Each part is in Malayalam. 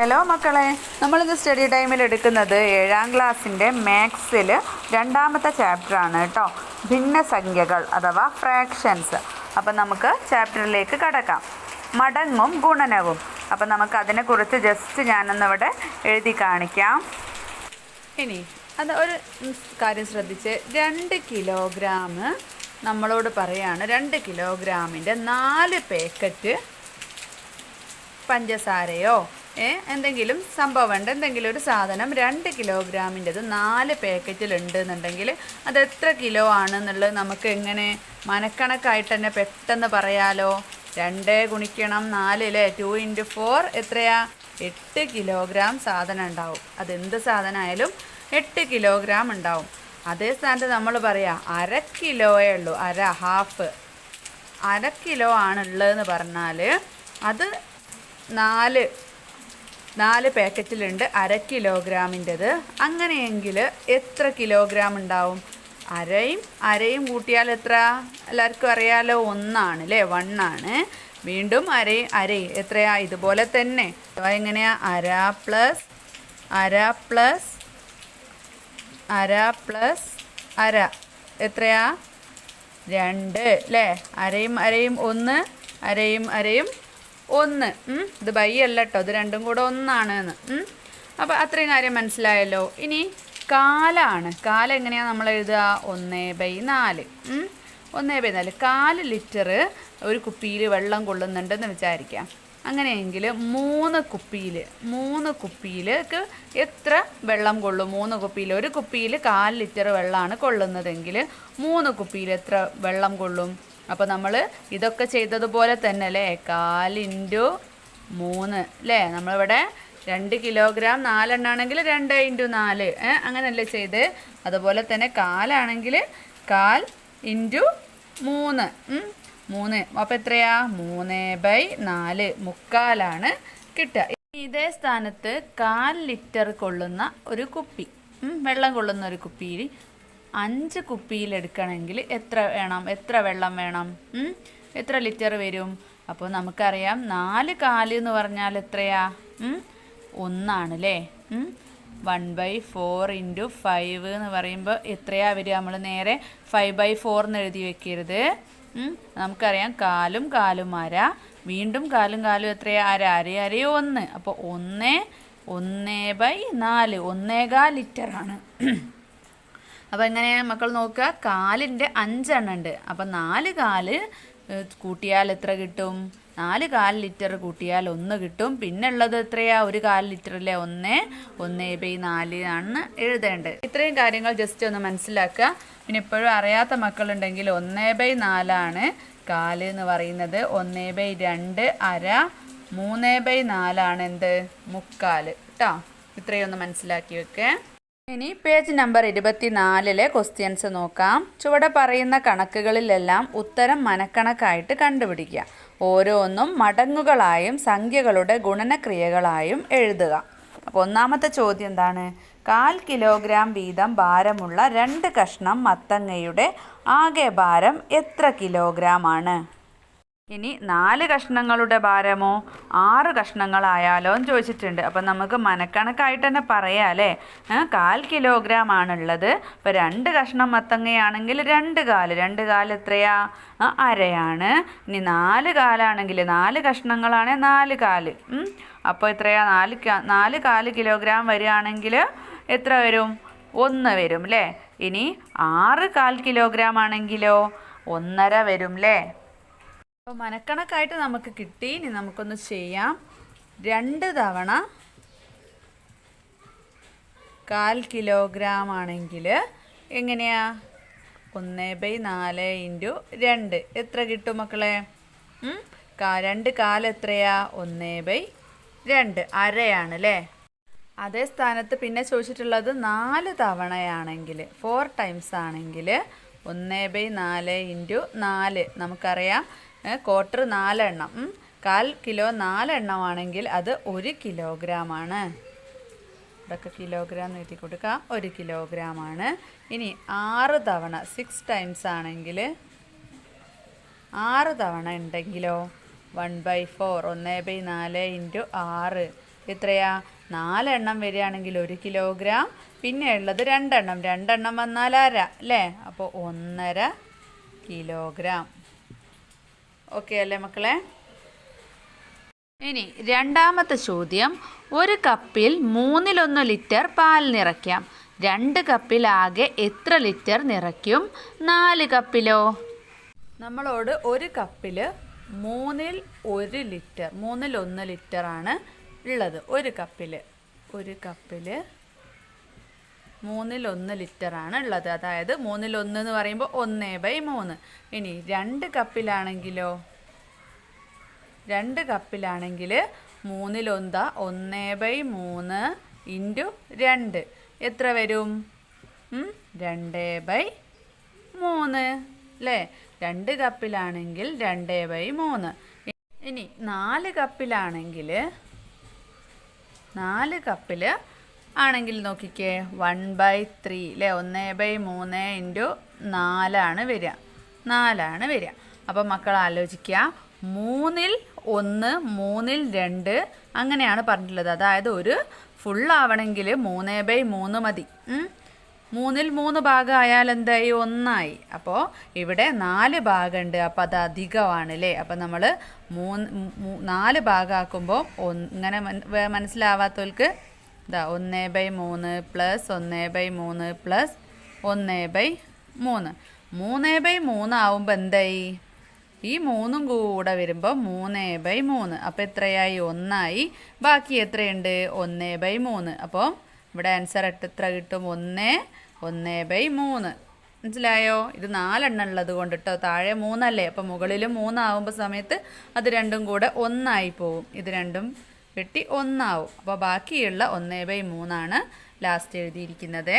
ഹലോ മക്കളെ. നമ്മളിന്ന് സ്റ്റഡി ടൈമിൽ എടുക്കുന്നത് ഏഴാം ക്ലാസ്സിന്റെ മാത്സിൽ രണ്ടാമത്തെ ചാപ്റ്ററാണ് കേട്ടോ. ഭിന്നസംഖ്യകൾ അഥവാ ഫ്രാക്ഷൻസ് അപ്പം നമുക്ക് ചാപ്റ്ററിലേക്ക് കടക്കാം. മടങ്ങും ഗുണനവും. അപ്പം നമുക്ക് അതിനെക്കുറിച്ച് ജസ്റ്റ് ഞാനൊന്നിവിടെ എഴുതി കാണിക്കാം. ഇനി അത് ഒരു കാര്യം ശ്രദ്ധിച്ച്. രണ്ട് കിലോഗ്രാം നമ്മളോട് പറയാണ് രണ്ട് കിലോഗ്രാമിന്റെ നാല് പാക്കറ്റ് പഞ്ചസാരയോ എന്തെങ്കിലും സംഭവമുണ്ട് എന്തെങ്കിലും ഒരു സാധനം രണ്ട് കിലോഗ്രാമിന്റെത് നാല് പാക്കറ്റിലുണ്ട് എന്നുണ്ടെങ്കിൽ അത് എത്ര കിലോ ആണെന്നുള്ളത് നമുക്ക് എങ്ങനെ മനക്കണക്കായിട്ട് തന്നെ പെട്ടെന്ന് പറയാലോ? രണ്ട് ഗുണിക്കണം നാല് അല്ലേ ടു ഇന്റു ഫോർ എത്രയാ? എട്ട് കിലോഗ്രാം സാധനം ഉണ്ടാവും. അതെന്ത് സാധനമായാലും എട്ട് കിലോഗ്രാം ഉണ്ടാവും. അതേ സ്ഥാനത്ത് നമ്മൾ പറയാം അര കിലോയേ ഉള്ളൂ അര ഹാഫ്. അര കിലോ ആണുള്ളതെന്ന് പറഞ്ഞാൽ അത് നാല് നാല് പാക്കറ്റിലുണ്ട് അര കിലോഗ്രാമിന്റെത്. അങ്ങനെയെങ്കിൽ എത്ര കിലോഗ്രാം ഉണ്ടാവും? അരയും അരയും കൂട്ടിയാൽ എത്ര? എല്ലാവർക്കും അറിയാലോ ഒന്നാണ് അല്ലേ വണ്ണാണ്. വീണ്ടും അരയും അരയും. എത്രയാ? ഇതുപോലെ തന്നെ. എങ്ങനെയാ? അര പ്ലസ് അര പ്ലസ് അര പ്ലസ് അര. എത്രയാ? രണ്ട് അല്ലേ അരയും അരയും ഒന്ന് അരയും അരയും ഒന്ന്. ഇത് ബൈ അല്ല കേട്ടോ ഇത് രണ്ടും കൂടെ ഒന്നാണ് എന്ന്. അപ്പോൾ അത്രയും കാര്യം മനസ്സിലായല്ലോ. ഇനി കാലാണ്. കാല എങ്ങനെയാണ് നമ്മൾ എഴുതുക? ഒന്ന് ബൈ നാല്. ഒന്ന് ബൈ നാല്. കാൽ ലിറ്റർ ഒരു കുപ്പിയിൽ വെള്ളം കൊള്ളുന്നുണ്ടെന്ന് വിചാരിക്കാം. അങ്ങനെയെങ്കിൽ മൂന്ന് കുപ്പിയിൽ മൂന്ന് കുപ്പിയിലേക്ക് എത്ര വെള്ളം കൊള്ളും? മൂന്ന് കുപ്പിയിൽ ഒരു കുപ്പിയിൽ കാൽ ലിറ്റർ വെള്ളമാണ് കൊള്ളുന്നതെങ്കിൽ മൂന്ന് കുപ്പിയിൽ എത്ര വെള്ളം കൊള്ളും? അപ്പോൾ നമ്മൾ ഇതൊക്കെ ചെയ്തതുപോലെ തന്നെ അല്ലേ കാൽ ഇന്റു മൂന്ന് അല്ലേ നമ്മളിവിടെ രണ്ട് കിലോഗ്രാം നാലെണ്ണാണെങ്കിൽ രണ്ട് ഇന്റു നാല് അങ്ങനെയല്ലേ ചെയ്ത്. അതുപോലെ തന്നെ കാലാണെങ്കിൽ കാൽ ഇന്റു മൂന്ന്. മൂന്ന്. അപ്പോൾ എത്രയാ? മൂന്ന് ബൈ നാല് മുക്കാലാണ് കിട്ടുക. ഇതേ സ്ഥാനത്ത് കാൽ ലിറ്റർ കൊള്ളുന്ന ഒരു കുപ്പി വെള്ളം കൊള്ളുന്ന ഒരു കുപ്പിയിൽ അഞ്ച് കുപ്പിയിൽ എടുക്കണമെങ്കിൽ എത്ര വേണം? എത്ര വെള്ളം വേണം? എത്ര ലിറ്റർ വരും? അപ്പോൾ നമുക്കറിയാം നാല് കാൽ എന്ന് പറഞ്ഞാൽ എത്രയാ? ഒന്നാണ് അല്ലേ one by four into five എന്ന് പറയുമ്പോൾ എത്രയാ വരിക? നമ്മൾ നേരെ ഫൈവ് ബൈ ഫോർ എന്ന് എഴുതി വെക്കരുത്. നമുക്കറിയാം കാലും കാലും അര. വീണ്ടും കാലും കാലും എത്രയാ? അര. അര അരയോ ഒന്ന്. അപ്പോൾ ഒന്ന് ഒന്ന് ബൈ നാല്. ഒന്നേകാൽ ലിറ്ററാണ്. അപ്പോൾ എങ്ങനെയാണ് മക്കൾ നോക്കുക? കാലിന്റെ അഞ്ചെണ്ണം ഉണ്ട് അപ്പം നാല് കാൽ കൂട്ടിയാൽ എത്ര കിട്ടും? നാല് കാൽ ലിറ്റർ കൂട്ടിയാൽ ഒന്ന് കിട്ടും. പിന്നെ ഉള്ളത് എത്രയാ? ഒരു കാൽ ലിറ്ററിലെ ഒന്ന്. ഒന്ന് ബൈ നാല് ആണ് എഴുതേണ്ടത്. ഇത്രയും കാര്യങ്ങൾ ജസ്റ്റ് ഒന്ന് മനസ്സിലാക്കുക. പിന്നെ ഇപ്പോഴും അറിയാത്ത മക്കളുണ്ടെങ്കിൽ ഒന്ന് ബൈ നാലാണ് കാൽ എന്ന് പറയുന്നത്. ഒന്ന് ബൈ രണ്ട് അര മൂന്ന് ബൈ നാലാണ് എന്ത്? മുക്കാൽ. കേട്ടോ ഒന്ന് മനസ്സിലാക്കി വെക്കേ. ഇനി പേജ് നമ്പർ ഇരുപത്തിനാലിലെ ക്വസ്റ്റ്യൻസ് നോക്കാം. ചുവടെ പറയുന്ന കണക്കുകളിലെല്ലാം ഉത്തരം മനക്കണക്കായിട്ട് കണ്ടുപിടിക്കുക. ഓരോന്നും മടങ്ങുകളായും സംഖ്യകളുടെ ഗുണനക്രിയകളായും എഴുതുക. അപ്പോൾ ഒന്നാമത്തെ ചോദ്യം എന്താണ്? കാൽ കിലോഗ്രാം വീതം ഭാരമുള്ള രണ്ട് കഷ്ണം മത്തങ്ങയുടെ ആകെ ഭാരം എത്ര കിലോഗ്രാം ആണ്? ഇനി നാല് കഷ്ണങ്ങളുടെ ഭാരമോ? ആറ് കഷ്ണങ്ങളായാലോ എന്ന് ചോദിച്ചിട്ടുണ്ട്. അപ്പം നമുക്ക് മനക്കണക്കായിട്ട് തന്നെ പറയാം അല്ലേ? കാൽ കിലോഗ്രാം ആണുള്ളത് അപ്പോൾ രണ്ട് കഷ്ണം മത്തങ്ങയാണെങ്കിൽ രണ്ട് കാൽ. രണ്ട് കാൽ എത്രയാ? അരയാണ്. ഇനി നാല് കാലാണെങ്കിൽ നാല് കഷ്ണങ്ങളാണെങ്കിൽ നാല് കാൽ. അപ്പോൾ എത്രയാ? നാല് നാല് കാൽ കിലോഗ്രാം വരികയാണെങ്കിൽ എത്ര വരും? ഒന്ന് വരും അല്ലേ ഇനി ആറ് കാൽ കിലോഗ്രാം ആണെങ്കിലോ ഒന്നര വരും അല്ലേ അപ്പോൾ മനക്കണക്കായിട്ട് നമുക്ക് കിട്ടി. ഇനി നമുക്കൊന്ന് ചെയ്യാം. രണ്ട് തവണ കാൽ കിലോഗ്രാം ആണെങ്കിൽ എങ്ങനെയാ? ഒന്ന് ബൈ നാല് ഇന്റു രണ്ട്. എത്ര കിട്ടും മക്കളെ? രണ്ട് കാൽ എത്രയാ? ഒന്ന് ബൈ രണ്ട്. അരയാണ് അല്ലേ അതേ സ്ഥാനത്ത് പിന്നെ ചോദിച്ചിട്ടുള്ളത് നാല് തവണയാണെങ്കിൽ ഫോർ ടൈംസ് ആണെങ്കിൽ ഒന്ന് ബൈ നാല് ഇന്റു നാല്. നമുക്കറിയാം ക്വാർട്ടർ നാലെണ്ണം. കാൽ കിലോ നാലെണ്ണമാണെങ്കിൽ അത് ഒരു കിലോഗ്രാം ആണ് ഇതൊക്കെ കിലോഗ്രാം എഴുതി കൊടുക്കാം. ഒരു കിലോഗ്രാം ആണ് ഇനി ആറ് തവണ സിക്സ് ടൈംസ് ആണെങ്കിൽ ആറ് തവണ ഉണ്ടെങ്കിലോ? വൺ ബൈ ഫോർ ഒന്ന് ബൈ നാല് ഇന്റു ആറ്. എത്രയാ? നാലെണ്ണം വരികയാണെങ്കിൽ ഒരു കിലോഗ്രാം. പിന്നെ ഉള്ളത് രണ്ടെണ്ണം. രണ്ടെണ്ണം വന്നാൽ അര അല്ലേ? അപ്പോൾ ഒന്നര കിലോഗ്രാം. ഓക്കെ അല്ലേ മക്കളെ? ഇനി രണ്ടാമത്തെ ചോദ്യം. ഒരു കപ്പിൽ മൂന്നിലൊന്ന് ലിറ്റർ പാൽ നിറയ്ക്കാം. രണ്ട് കപ്പിൽ ആകെ എത്ര ലിറ്റർ നിറയ്ക്കും? നാല് കപ്പിലോ? നമ്മളോട് ഒരു കപ്പിൽ മൂന്നിൽ ഒരു ലിറ്റർ മൂന്നിൽ ഒന്ന് ലിറ്ററാണ് ഉള്ളത്. ഒരു കപ്പിൽ ഒരു കപ്പിൽ മൂന്നിൽ ലിറ്റർ ആണ് ഉള്ളത്. അതായത് മൂന്നിലൊന്ന് എന്ന് പറയുമ്പോൾ ഒന്ന് ബൈ മൂന്ന്. ഇനി രണ്ട് കപ്പിലാണെങ്കിലോ? രണ്ട് കപ്പിലാണെങ്കിൽ മൂന്നിലൊന്ത ഒന്ന് ബൈ മൂന്ന് ഇന്റു രണ്ട്. എത്ര വരും? രണ്ട് ബൈ മൂന്ന്. അല്ലേ രണ്ട് കപ്പിലാണെങ്കിൽ രണ്ട് ബൈ മൂന്ന്. ഇനി നാല് കപ്പിലാണെങ്കിൽ നാല് കപ്പിൽ ആണെങ്കിൽ നോക്കിക്കേ വൺ ബൈ ത്രീ അല്ലേ ഒന്ന് ബൈ മൂന്ന് ഇന്റു നാലാണ് വരിക. നാലാണ് വരിക. അപ്പം മക്കൾ ആലോചിക്കുക മൂന്നിൽ ഒന്ന് മൂന്നിൽ രണ്ട് അങ്ങനെയാണ് പറഞ്ഞിട്ടുള്ളത്. അതായത് ഒരു ഫുൾ ആവണമെങ്കിൽ മൂന്ന് ബൈ മൂന്ന് മതി. മൂന്നിൽ മൂന്ന് ഭാഗം ആയാൽ എന്തായി? ഒന്നായി. അപ്പോൾ ഇവിടെ നാല് ഭാഗമുണ്ട്. അപ്പോൾ അത് അധികമാണ് അല്ലേ അപ്പോൾ നമ്മൾ മൂന്ന് നാല് ഭാഗമാക്കുമ്പോൾ ഇങ്ങനെ മനസ്സിലാവാത്തവർക്ക് ഇതാ ഒന്ന് ബൈ മൂന്ന് പ്ലസ് ഒന്ന് ബൈ മൂന്ന് പ്ലസ് ഒന്ന് ബൈ മൂന്ന്. മൂന്ന് ബൈ മൂന്ന് ആവുമ്പോൾ എന്തായി? ഈ മൂന്നും കൂടെ വരുമ്പോൾ മൂന്ന് ബൈ മൂന്ന്. അപ്പോൾ എത്രയായി? ഒന്നായി. ബാക്കി എത്രയുണ്ട്? ഒന്ന് ബൈ മൂന്ന്. അപ്പോൾ ഇവിടെ ആൻസർ എത്ര കിട്ടും? ഒന്ന് ഒന്ന് ബൈ മൂന്ന്. മനസ്സിലായോ? ഇത് നാലെണ്ണം ഉള്ളത് കൊണ്ട് കേട്ടോ താഴെ മൂന്നല്ലേ? അപ്പോൾ മുകളിൽ മൂന്നാവുമ്പോൾ സമയത്ത് അത് രണ്ടും കൂടെ ഒന്നായി പോവും. ഇത് രണ്ടും വെട്ടി ഒന്നാവും. അപ്പോൾ ബാക്കിയുള്ള ഒന്ന് ബൈ മൂന്നാണ് ലാസ്റ്റ് എഴുതിയിരിക്കുന്നത്.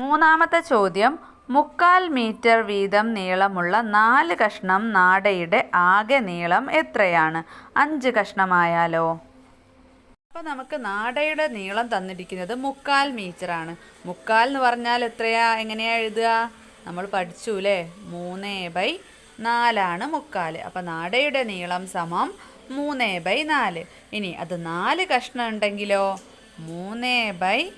മൂന്നാമത്തെ ചോദ്യം മുക്കാൽ മീറ്റർ വീതം നീളമുള്ള നാല് കഷ്ണം നാടയുടെ ആകെ നീളം എത്രയാണ്? അഞ്ച് കഷ്ണമായാലോ? അപ്പോൾ നമുക്ക് നാടയുടെ നീളം തന്നിരിക്കുന്നത് മുക്കാൽ മീറ്റർ ആണ് മുക്കാൽ എന്ന് പറഞ്ഞാൽ എത്രയാ? എങ്ങനെയാ എഴുതുക? നമ്മൾ പഠിച്ചു അല്ലേ മൂന്ന് ബൈ നാലാണ് മുക്കാൽ അപ്പോൾ നാടയുടെ നീളം സമം മൂന്ന് ബൈ നാല്. ഇനി അത് നാല് കഷ്ണം ഉണ്ടെങ്കിലോ? മൂന്ന് ബൈ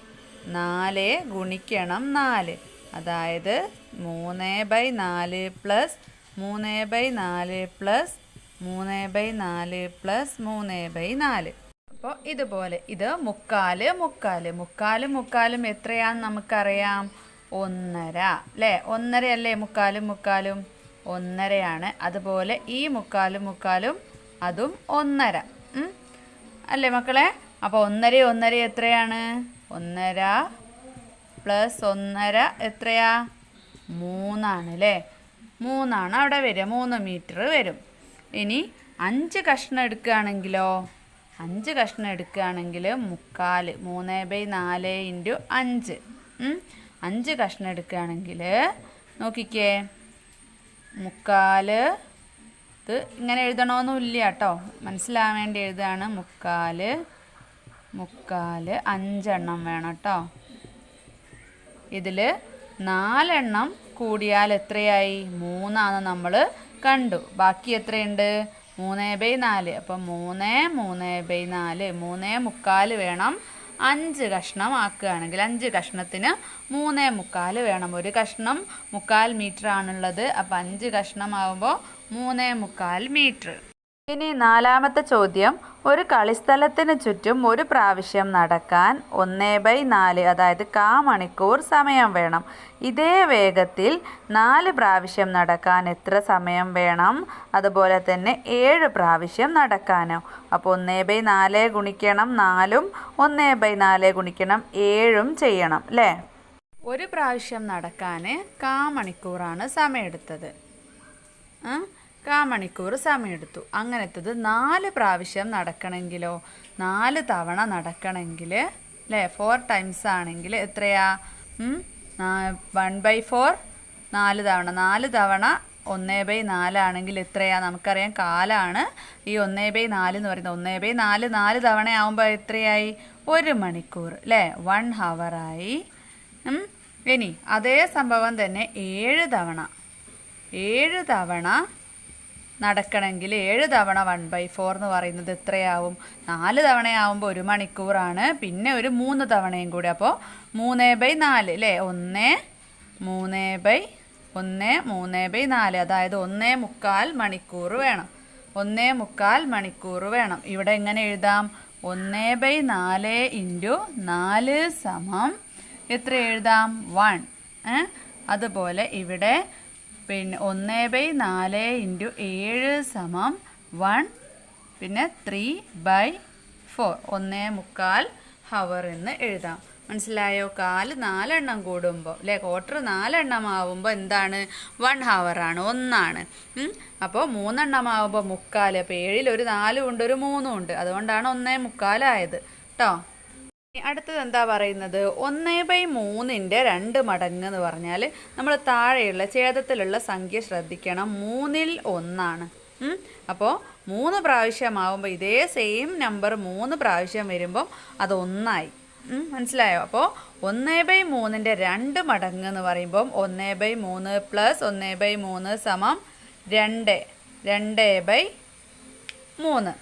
നാല് ഗുണിക്കണം നാല്. അതായത് മൂന്ന് ബൈ നാല് പ്ലസ് മൂന്ന് ബൈ നാല് പ്ലസ് മൂന്ന് ബൈ നാല് പ്ലസ് മൂന്ന് ബൈ നാല്. അപ്പോൾ ഇതുപോലെ ഇത് മുക്കാൽ മുക്കാൽ. മുക്കാലും മുക്കാലും എത്രയാണെന്ന് നമുക്കറിയാം? ഒന്നര. അല്ലേ? ഒന്നര അല്ലേ മുക്കാലും മുക്കാലും? ഒന്നരയാണ്. അതുപോലെ ഈ മുക്കാലും മുക്കാലും അതും ഒന്നര. അല്ലേ മക്കളെ? അപ്പോൾ ഒന്നര ഒന്നര എത്രയാണ്? ഒന്നര പ്ലസ് ഒന്നര എത്രയാ? മൂന്നാണ് അല്ലേ മൂന്നാണ് അവിടെ വരിക. മൂന്ന് മീറ്റർ വരും. ഇനി അഞ്ച് കഷ്ണം എടുക്കുകയാണെങ്കിലോ? അഞ്ച് കഷ്ണം എടുക്കുകയാണെങ്കിൽ മുക്കാൽ മൂന്ന് ബൈ നാല് ഇന്റു അഞ്ച്. അഞ്ച് കഷ്ണം എടുക്കുകയാണെങ്കിൽ നോക്കിക്കേ. മുക്കാൽ ഇത് ഇങ്ങനെ എഴുതണമെന്നില്ല കേട്ടോ. മനസ്സിലാവാൻ വേണ്ടി എഴുതുകയാണ് മുക്കാൽ മുക്കാൽ അഞ്ചെണ്ണം വേണം കേട്ടോ. ഇതിൽ നാലെണ്ണം കൂടിയാൽ എത്രയായി? മൂന്നാണ് നമ്മൾ കണ്ടു. ബാക്കി എത്രയുണ്ട്? മൂന്ന് ബൈ നാല്. അപ്പം മൂന്ന് മൂന്ന് ബൈ നാല്. മൂന്ന് മുക്കാൽ വേണം. അഞ്ച് കഷ്ണം ആക്കുകയാണെങ്കിൽ അഞ്ച് കഷ്ണത്തിന് മൂന്ന് മുക്കാൽ വേണം. ഒരു കഷ്ണം മുക്കാൽ മീറ്റർ ആണുള്ളത് അപ്പം അഞ്ച് കഷ്ണമാകുമ്പോൾ മൂന്ന് മുക്കാൽ മീറ്റർ. ഇനി നാലാമത്തെ ചോദ്യം. ഒരു കളിസ്ഥലത്തിന് ചുറ്റും ഒരു പ്രാവശ്യം നടക്കാൻ ഒന്ന് ബൈ നാല് അതായത് കാ മണിക്കൂർ സമയം വേണം. ഇതേ വേഗത്തിൽ നാല് പ്രാവശ്യം നടക്കാൻ എത്ര സമയം വേണം? അതുപോലെ തന്നെ ഏഴ് പ്രാവശ്യം നടക്കാനോ? അപ്പോൾ ഒന്ന് ബൈ നാല് ഗുണിക്കണം നാലും ഒന്ന് ബൈ നാല് ഗുണിക്കണം ഏഴും ചെയ്യണം അല്ലേ ഒരു പ്രാവശ്യം നടക്കാൻ കാ മണിക്കൂറാണ് സമയമെടുത്തത്. ആ? കാ മണിക്കൂർ സമയമെടുത്തു അങ്ങനത്തത് നാല് പ്രാവശ്യം നടക്കണമെങ്കിലോ നാല് തവണ നടക്കണമെങ്കിൽ അല്ലേ ഫോർ ടൈംസ് ആണെങ്കിൽ എത്രയാ? വൺ ബൈ ഫോർ നാല് തവണ. നാല് തവണ ഒന്നേ ബൈ നാലാണെങ്കിൽ എത്രയാ? നമുക്കറിയാം കാലാണ് ഈ ഒന്നേ ബൈ നാല് എന്ന് പറയുന്നത്. ഒന്നേ ബൈ നാല് നാല് തവണ ആകുമ്പോൾ എത്രയായി? ഒരു മണിക്കൂർ അല്ലേ വൺ ഹവറായി. ഇനി അതേ സംഭവം തന്നെ ഏഴ് തവണ. ഏഴ് തവണ നടക്കണമെങ്കിൽ ഏഴ് തവണ വൺ ബൈ ഫോർ എന്ന് പറയുന്നത് എത്രയാവും? നാല് തവണയാവുമ്പോൾ ഒരു മണിക്കൂറാണ്. പിന്നെ ഒരു മൂന്ന് തവണയും കൂടി. അപ്പോൾ മൂന്ന് ബൈ നാല് അല്ലേ ഒന്ന് മൂന്ന് ബൈ ഒന്ന് മൂന്ന് ബൈ നാല്. അതായത് ഒന്നേ മുക്കാൽ മണിക്കൂർ വേണം. ഒന്നേ മുക്കാൽ മണിക്കൂർ വേണം. ഇവിടെ എങ്ങനെ എഴുതാം? ഒന്ന് ബൈ നാല് ഇന്റു നാല് സമം എത്ര എഴുതാം? വൺ അതുപോലെ ഇവിടെ പിന്നെ ഒന്ന് ബൈ നാല് ഇന്റു ഏഴ് സമം വൺ പിന്നെ ത്രീ ബൈ ഫോർ. ഒന്നേ മുക്കാൽ ഹവർ എന്ന് എഴുതാം. മനസ്സിലായോ? കാൽ നാലെണ്ണം കൂടുമ്പോൾ അല്ലേ? ക്വാർട്ടർ നാലെണ്ണം ആവുമ്പോൾ എന്താണ്? വൺ ഹവറാണ് ഒന്നാണ്. അപ്പോൾ മൂന്നെണ്ണം ആവുമ്പോൾ മുക്കാൽ അപ്പോൾ ഏഴിൽ ഒരു നാലും ഉണ്ട് ഒരു മൂന്നും ഉണ്ട്. അതുകൊണ്ടാണ് ഒന്നേ മുക്കാലായത്. കേട്ടോ അടുത്തത് എന്താ പറയുന്നത്? ഒന്നേ ബൈ മൂന്നിന്റെ രണ്ട് മടങ്ങ് എന്ന് പറഞ്ഞാൽ നമ്മൾ താഴെയുള്ള ഛേദത്തിലുള്ള സംഖ്യ ശ്രദ്ധിക്കണം. മൂന്നിൽ ഒന്നാണ്. അപ്പോൾ മൂന്ന് പ്രാവശ്യമാവുമ്പോൾ ഇതേ സെയിം നമ്പർ മൂന്ന് പ്രാവശ്യം വരുമ്പം അത് ഒന്നായി. മനസ്സിലായോ? അപ്പോൾ ഒന്നേ ബൈ മൂന്നിന്റെ രണ്ട് മടങ്ങ് എന്ന് പറയുമ്പം ഒന്നേ ബൈ മൂന്ന് പ്ലസ് ഒന്നേ ബൈ മൂന്ന് സമം രണ്ട്. രണ്ട് ബൈ മൂന്ന്.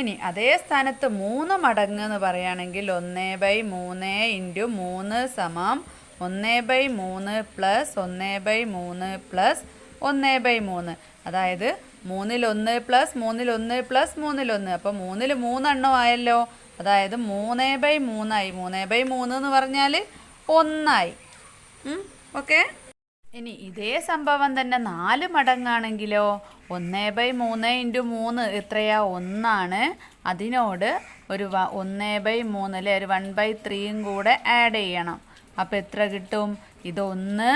ഇനി അതേ സ്ഥാനത്ത് മൂന്ന് മടങ്ങ് എന്ന് പറയുകയാണെങ്കിൽ ഒന്ന് ബൈ മൂന്ന് ഇന്റു മൂന്ന് സമം ഒന്ന് ബൈ മൂന്ന് പ്ലസ് ഒന്ന് ബൈ മൂന്ന് പ്ലസ് ഒന്ന് ബൈ മൂന്ന്. അതായത് മൂന്നിലൊന്ന് പ്ലസ് മൂന്നിലൊന്ന് പ്ലസ് മൂന്നിലൊന്ന്. അപ്പോൾ മൂന്നിൽ മൂന്നെണ്ണം ആയല്ലോ. അതായത് മൂന്ന് ബൈ മൂന്നായി. മൂന്ന് ബൈ മൂന്ന് എന്ന് പറഞ്ഞാൽ ഒന്നായി. ഓക്കെ? ഇനി ഇതേ സംഭവം തന്നെ നാല് മടങ്ങാണെങ്കിലോ? ഒന്ന് ബൈ മൂന്ന് ഇന്റു മൂന്ന് എത്രയാ? ഒന്നാണ്. അതിനോട് ഒരു വ ഒന്ന് ബൈ മൂന്ന് അല്ലെ? ഒരു വൺ ബൈ ത്രീയും കൂടെ ആഡ് ചെയ്യണം. അപ്പോൾ എത്ര കിട്ടും? ഇത് ഒന്ന്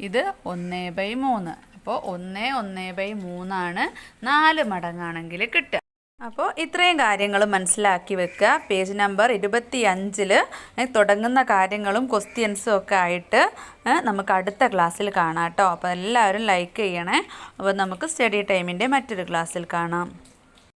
ഇത് ഒന്ന് ബൈ മൂന്ന്. അപ്പോൾ ഒന്ന് ഒന്ന് ബൈ മൂന്നാണ് നാല് മടങ്ങാണെങ്കിൽ കിട്ടുക. അപ്പോൾ ഇത്രയും കാര്യങ്ങൾ മനസ്സിലാക്കി വെക്കുക. പേജ് നമ്പർ ഇരുപത്തി അഞ്ചിൽ തുടങ്ങുന്ന കാര്യങ്ങളും ക്വസ്റ്റ്യൻസും ഒക്കെ ആയിട്ട് നമുക്ക് അടുത്ത ക്ലാസ്സിൽ കാണാം കേട്ടോ. അപ്പോൾ എല്ലാവരും ലൈക്ക് ചെയ്യണേ. അപ്പോൾ നമുക്ക് സ്റ്റഡി ടൈമിന്റെ മറ്റൊരു ക്ലാസ്സിൽ കാണാം.